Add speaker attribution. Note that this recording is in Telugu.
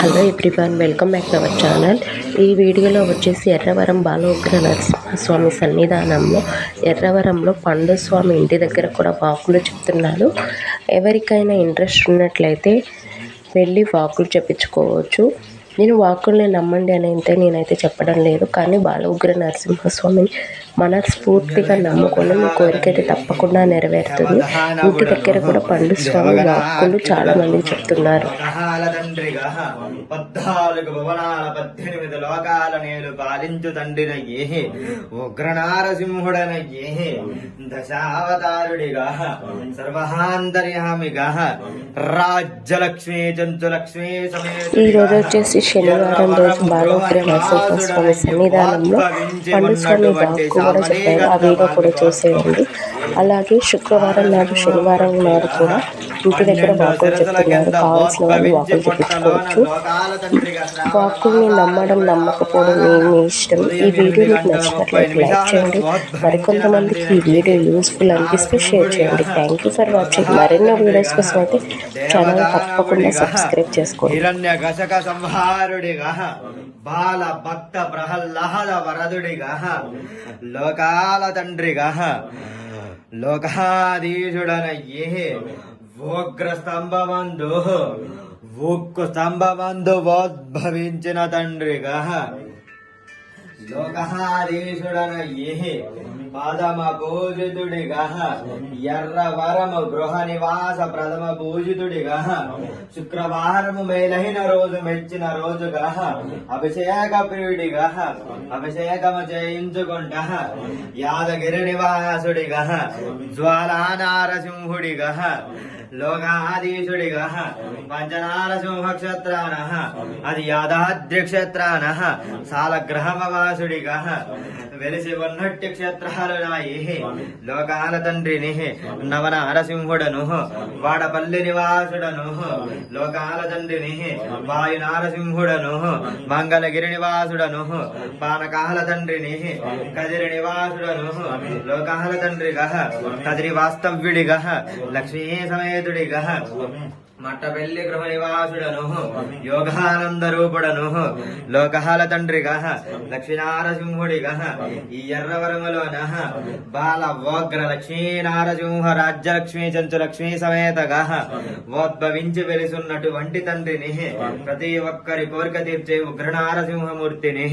Speaker 1: Hello everyone welcome back to our channel. ఈ వీడియోలో వచ్చేసి ఎర్రవరం బాలఉగ్ర నరసింహస్వామి సన్నిధానంలో ఎర్రవరంలో పండు స్వామి ఇంటి దగ్గర కూడా వాకులు చెప్తున్నారు. ఎవరికైనా ఇంట్రెస్ట్ ఉన్నట్లయితే వెళ్ళి వాకులు చెప్పించుకోవచ్చు. నేను వాకుల్ని నమ్మండి అని అయితే నేనైతే చెప్పడం లేదు. కానీ బాలఉగ్ర నరసింహస్వామిని మనస్ఫూర్తిగా నమ్ముకొని మీ కోరిక అయితే తప్పకుండా నెరవేరుతుంది. ఇంటి దగ్గర కూడా పండు స్వామి వాక్కులు చాలా మంది చెప్తున్నారు.
Speaker 2: పాలించు దశావతారుడిగా సర్వహాంతర్యామిగా రాజ్యలక్ష్మీ
Speaker 1: ఈ రోజు వచ్చేసి శనివారం రోజు బాలోగ్ర నరసింహస్వామి సన్నిధానంలో పండు స్వామి వాక్కు కూడా చెప్పారు. ఆ వీడియో కూడా చూసేయండి. అలాగే శుక్రవారం నాడు శనివారం నాడు కూడా ఇంటి దగ్గర వాకులు చెప్తున్నారు. కావాల్సిన వాళ్ళు వాకులు చెప్పించుకోవచ్చు వాక్కుల్ని నమ్మడం నమ్మకపోవడం మీ ఇష్టం. ఈ వీడియో మీకు నచ్చినట్లయితే లైక్ చేయండి. మరికొంతమందికి ఈ వీడియో యూస్ఫుల్ అనిపిస్తే షేర్ చేయండి. థ్యాంక్ యూ ఫర్ వాచింగ్ మరెన్నో వీడియోస్ కోసం అయితే ఛానల్ తప్పకుండా సబ్స్క్రైబ్ చేసుకోండి.
Speaker 2: బాల భక్త ప్రహ్లాద వరదుడిగా లోకాల తండ్రిగా లోకాధీశుడన ఏ ఉగ్ర స్తంభమందు ఉక్కు స్తంభమందు ఉద్భవించిన తండ్రిగా లోకాధీశుడన ఏ పూజితుడిగా ఎర్ర వరము గృహ నివాస ప్రథమ పూజితుడిగా శుక్రవారము మేలైన రోజు మెచ్చిన రోజుగా అభిషేక ప్రియుడిగా అభిషేకము చేయించుకుంటా యాదగిరి నివాసుడిగా జ్వాలా నారసింహుడిగా లోకాధీశుడిగా పంచనారసింహ క్షత్రాన అది యాదాద్రి క్షేత్రాన సాలగ్రహమవాసుడిగా వెలిసి ఉన్నట్టి క్షేత్రాలు నాయి లోకాల తండ్రిని నవన నరసింహుడను వాడపల్లి నివాసుడను. లోకాల తండ్రిని వాయు నారసింహుడను మంగళగిరి నివాసుడను. పానకాల తండ్రిని కదిరి నివాసుడను. లోకాల తండ్రిగా కదిరి వాస్తవ్యుడిగా లక్ష్మీ సమేతుడిగా మట్టపెల్లి గృహ నివాసుడను యోగానంద రూపుడను లోకహాల తండ్రిగా. లక్ష్మీనారసింహుడిగా ఈ ఎర్రవరములోన. బాల వోగ్ర లక్ష్మీనారసింహ రాజ్యలక్ష్మీ చంచు లక్ష్మీ సమేతగా. ఉద్భవించి వెలిసున్నటువంటి తండ్రిని. ప్రతి ఒక్కరి కోరిక తీర్చే ఉగ్ర నారసింహమూర్తిని